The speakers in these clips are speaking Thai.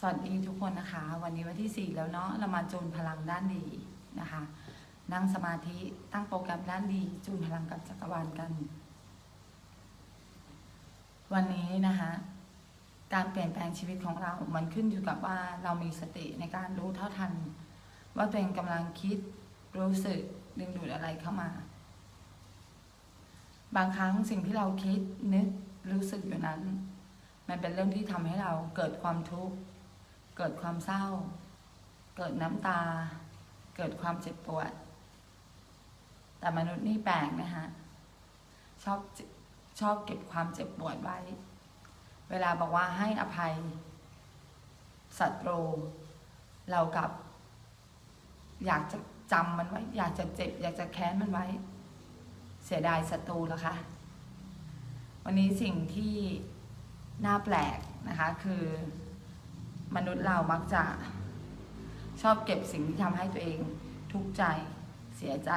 สวัสดีทุกคนนะคะ วันนี้วันที่ 4 แล้วเนาะเรามาจูนพลังด้านดีนะคะ นั่งสมาธิตั้งโปรแกรมด้านดี จูนพลังกับจักรวาลกัน วันนี้นะคะ การเปลี่ยนแปลงชีวิตของเรา มันขึ้นอยู่กับว่าเรามีสติในการรู้เท่าทัน ว่าตัวเองกำลังคิดรู้สึกดึงดูดอะไรเข้ามา บางครั้งสิ่งที่เราคิดนึกรู้สึกอยู่นั้น มันเป็นเรื่องที่ทำให้เราเกิดความทุกข์ เกิดความเศร้า เกิดน้ำตา เกิดความเจ็บปวด แต่มนุษย์นี่แปลกนะฮะ ชอบชอบเก็บความเจ็บปวดไว้ เวลาบอกว่าให้อภัยศัตรูเรากับ อยากจะจำมันไว้ อยากจะเจ็บ อยากจะแค้นมันไว้ เสียดายศัตรูแล้วคะ วันนี้สิ่งที่น่าแปลกนะคะคือ มนุษย์เรามักจะชอบเก็บสิ่งที่ทำให้ตัวเอง ทุกข์ใจ เสียใจ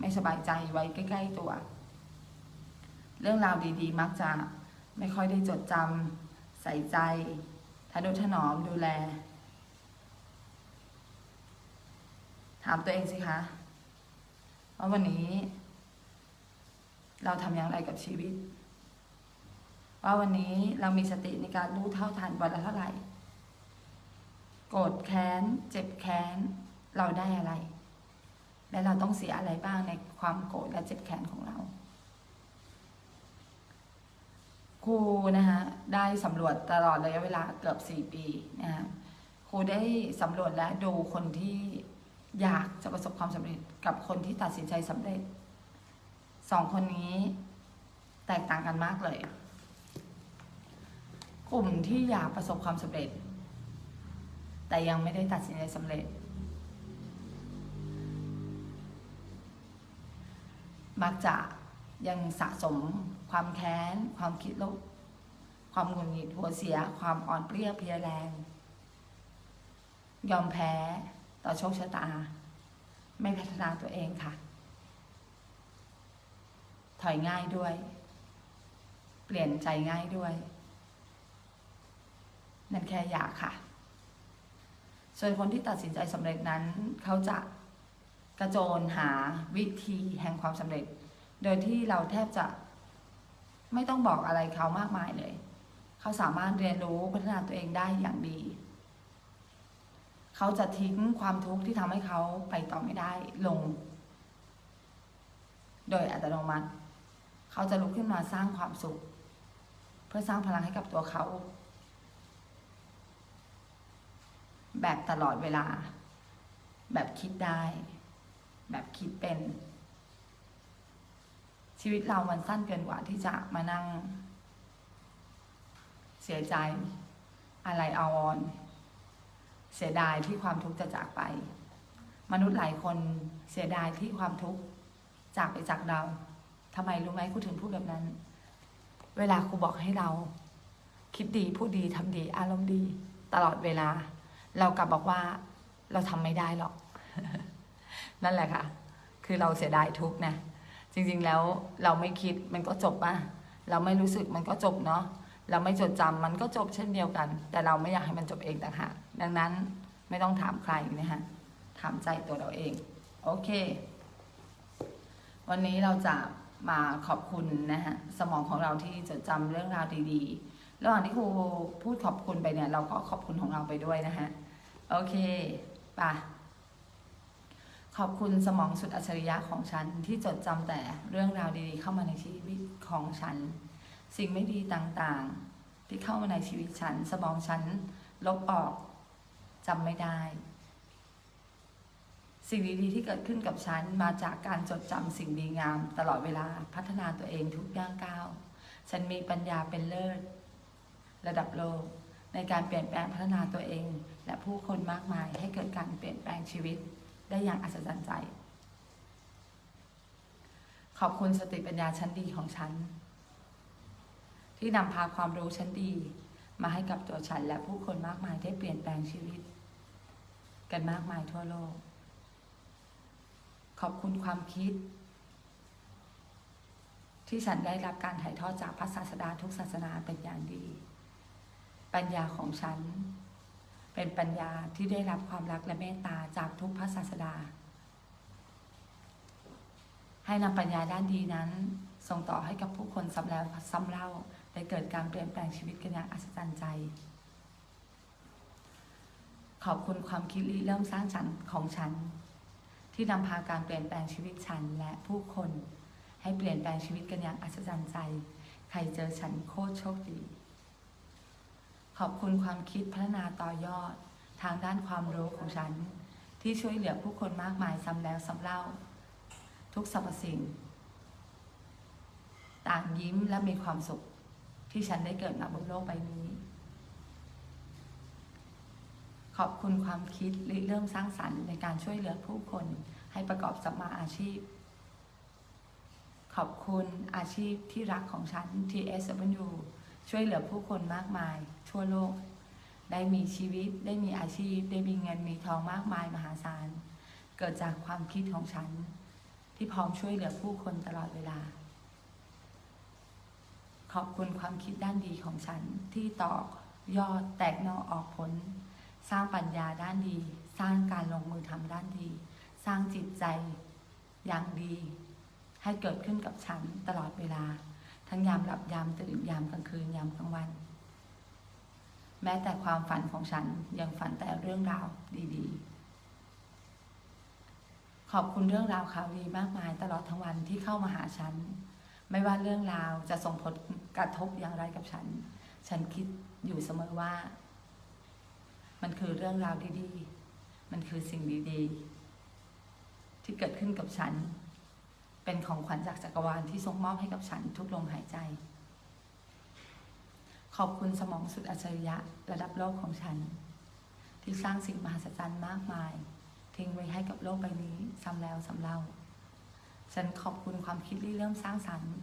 ไม่สบายใจไว้ใกล้ ๆ ตัว เรื่องราวดีๆ มักจะไม่ค่อยได้จดจำใส่ใจทนุถนอมดูแล ถามตัวเองสิคะว่าวันนี้ เราทำอย่างไรกับชีวิต ว่าวันนี้เรามีสติในการรู้เท่าทันวันละเท่าไหร่ โกรธแค้น เจ็บแค้น เราได้อะไร และเราต้องเสียอะไรบ้างในความโกรธและเจ็บแค้นของเรา ครูนะคะได้สำรวจตลอดระยะเวลาเกือบสี่ปีนะคะครูได้สำรวจและดูคนที่อยากจะประสบความสำเร็จกับคนที่ตัดสินใจสำเร็จสองคนนี้แตกต่างกันมากเลย กลุ่มที่อยากประสบความสำเร็จ แต่ยังไม่ได้ตัดสินใจสำเร็จ มักจะยังสะสม ความแค้น ความคิดลบความหงุดหงิดหัวเสีย ความอ่อนเปรี้ยเพลียแรง ยอมแพ้ต่อโชคชะตา ไม่พัฒนาตัวเองค่ะ ถอยง่ายด้วย เปลี่ยนใจง่ายด้วย นั่นแค่อยากค่ะ ส่วนคนที่ตัดสินใจสำเร็จนั้น เขาจะกระโจนหาวิธีแห่งความสำเร็จ โดยที่เราแทบจะไม่ต้องบอกอะไรเขามากมายเลย เขาสามารถเรียนรู้พัฒนาตัวเองได้อย่างดี เขาจะทิ้งความทุกข์ที่ทำให้เขาไปต่อไม่ได้ลง โดยอัตโนมัติ เขาจะลุกขึ้นมาสร้างความสุข เพื่อสร้างพลังให้กับตัวเขา แบบตลอดเวลา แบบคิดได้ แบบคิดเป็น ชีวิตเรามันสั้นเกินกว่าที่จะมานั่ง เสียใจอะไรเอาวอนเสียดายที่ความทุกข์จะจากไป มนุษย์หลายคนเสียดายที่ความทุกข์จากไปจากเราทำไมรู้ไหมครูถึงพูดแบบนั้น เวลาครูบอกให้เรา คิดดีพูดดีทำดีอารมณ์ดี ตลอดเวลา เรากลับบอกว่าเราทำไม่ได้หรอก นั่นแหละค่ะ คือเราเสียดายทุกนะ จริงๆแล้วเราไม่คิดมันก็จบป่ะ เราไม่รู้สึกมันก็จบเนาะ เราไม่จดจำมันก็จบเช่นเดียวกัน แต่เราไม่อยากให้มันจบเองต่างหาก ดังนั้นไม่ต้องถามใครนะฮะ ถามใจตัวเราเอง โอเค วันนี้เราจะมาขอบคุณนะฮะสมองของเราที่จดจำเรื่องราวดีๆ ระหว่างที่ครูพูดขอบคุณไปเนี่ย เราก็ขอบคุณของเราไปด้วยนะฮะ โอเคป่ะขอบคุณสมองสุดอัจฉริยะของฉันที่จดจำแต่เรื่องราวดีๆ เข้ามาในชีวิตของฉัน สิ่งไม่ดีต่างๆ ที่เข้ามาในชีวิตฉัน สมองฉันลบออกจำไม่ได้ สิ่งดีๆที่เกิดขึ้นกับฉันมาจากการจดจำสิ่งดีงาม ตลอดเวลาพัฒนาตัวเองทุกย่างก้าว ฉันมีปัญญาเป็นเลิศ ระดับโลก ในการเปลี่ยนแปลงพัฒนาตัวเอง และผู้คนมากมายให้เกิดการเปลี่ยนแปลงชีวิตได้อย่างอัศจรรย์ใจ ขอบคุณสติปัญญาชั้นดีของฉัน ที่นำพาความรู้ชั้นดี มาให้กับตัวฉันและผู้คนมากมายได้เปลี่ยนแปลงชีวิต กันมากมายทั่วโลก ขอบคุณความคิด ที่ฉันได้รับการถ่ายทอดจากพระศาสดาทุกศาสนาเป็นอย่างดี ปัญญาของฉัน เป็นปัญญาที่ได้รับความรักและเมตตาจากทุกพระศาสดา ให้นำปัญญาด้านดีนั้น ส่งต่อให้กับผู้คนซ้ำแล้วซ้ำเล่าได้เกิดการเปลี่ยนแปลงชีวิตกันอย่างอัศจรรย์ใจ ขอบคุณความคิดริเริ่มสร้างสรรค์ของฉัน ที่นำพาการเปลี่ยนแปลงชีวิตฉันและผู้คน ให้เปลี่ยนแปลงชีวิตกันอย่างอัศจรรย์ใจ ใครเจอฉันโคตรโชคดี ขอบคุณความคิดพัฒนาต่อยอด ทางด้านความรู้ของฉัน ที่ช่วยเหลือผู้คนมากมายซ้ำแล้วซ้ำเล่า ทุกสรรพสิ่ง ต่างยิ้มและมีความสุข ที่ฉันได้เกิดมาบนโลกใบนี้ ขอบคุณความคิดริเริ่มสร้างสรรค์ในการช่วยเหลือผู้คนให้ประกอบสัมมาอาชีพ ขอบคุณอาชีพที่รักของฉัน TSW ช่วยเหลือผู้คนมากมาย ทั่วโลก ได้มีชีวิต ได้มีอาชีพ ได้มีเงินมีทองมากมายมหาศาล เกิดจากความคิดของฉัน ที่พร้อมช่วยเหลือผู้คนตลอดเวลา ขอบคุณความคิดด้านดีของฉันที่ต่อยอดแตกหนอออกผล สร้างปัญญาด้านดี สร้างการลงมือทำด้านดี สร้างจิตใจอย่างดี ให้เกิดขึ้นกับฉันตลอดเวลา ทั้งยามหลับยามตื่นยามกลางคืนยามกลางวัน แม้แต่ความฝันของฉันยังฝันแต่เรื่องราวดี ๆ ขอบคุณเรื่องราวข่าวดีมากมายตลอดทั้งวันที่เข้ามาหาฉัน ไม่ว่าเรื่องราวจะส่งผลกระทบอย่างไรกับฉัน ฉันคิดอยู่เสมอว่า มันคือเรื่องราวดี ๆ มันคือสิ่งดี ๆ ที่เกิดขึ้นกับฉัน เป็นของขวัญจากจักรวาลที่ทรงมอบให้กับฉันทุกลมหายใจ ขอบคุณสมองสุดอัจฉริยะระดับโลกของฉัน ที่สร้างสิ่งมหัศจรรย์มากมาย ทิ้งไว้ให้กับโลกใบนี้ซ้ำแล้วซ้ำเล่า ฉันขอบคุณความคิดที่เริ่มสร้างสรรค์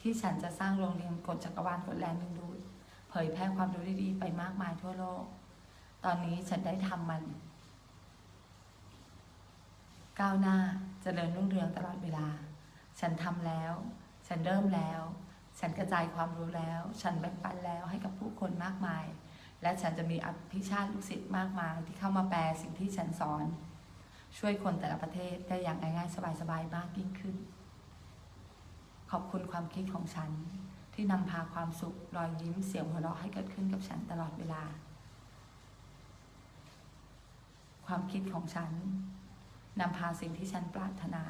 ที่ฉันจะสร้างโรงเรียนกฎจักรวาลกฎแรงดึงดูดเผยแพร่ความรู้ดีๆไปมากมายทั่วโลก ตอนนี้ฉันได้ทำมันก้าวหน้าจเจริญรุ่งเรืองตลอดเวลา ฉันทำแล้ว ฉันเริ่มแล้ว ฉันกระจายความรู้แล้ว ฉันแบ่งปันแล้วให้กับผู้คนมากมาย และฉันจะมีอภิชาติลูกศิษย์มากมาย ที่เข้ามาแปลสิ่งที่ฉันสอน ช่วยคนแต่ละประเทศได้อย่างง่ายๆสบายๆมากยิ่งขึ้น ขอบคุณความคิดของฉันที่นำพาความสุขรอยยิ้มเสียงหัวเราะให้เกิดขึ้นกับฉันตลอดเวลา ความคิดของฉันนำพาสิ่งที่ฉันปรารถนา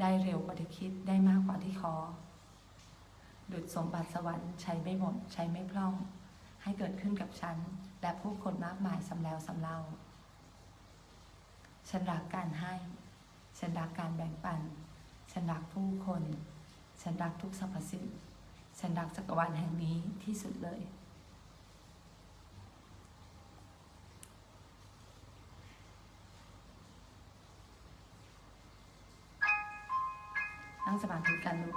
ได้เร็วกว่าที่คิดได้มากกว่าที่ขอดุจสมบัติสวรรค์ใช้ไม่หมด ใช้ไม่พร่อง ให้เกิดขึ้นกับฉัน และผู้คนมากมายสำแล้วสำเล่า ฉันรักการให้ ฉันรักการแบ่งปัน ฉันรักผู้คน ฉันรักทุกสรรพสิ่งฉันรักจักรวาลแห่งนี้ที่สุดเลย นั่งสมาธิกันลูก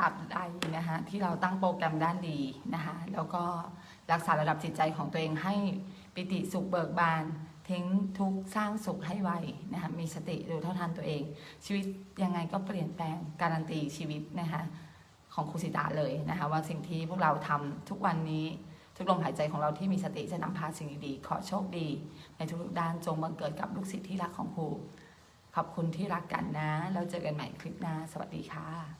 ราบใดนะคะที่เราตั้งโปรแกรมด้านดีนะคะแล้วก็รักษาระดับจิตใจของตัวเองให้ปิติสุขเบิกบาน ทิ้งทุกข์สร้างสุขให้ไวนะคะมีสติรู้เท่าทันตัวเอง ชีวิตยังไงก็เปลี่ยนแปลงการันตีชีวิตนะคะของครูสิตาเลยนะคะว่าสิ่งที่พวกเราทำทุกวันนี้ทุกลมหายใจของเราที่มีสติจะนำพาสิ่งดีๆขอโชคดี ในทุกๆด้านจงบังเกิดกับลูกศิษย์ที่รักของครูขอบคุณที่รักกันนะ แล้วเจอกันใหม่คลิปหน้า สวัสดีค่ะ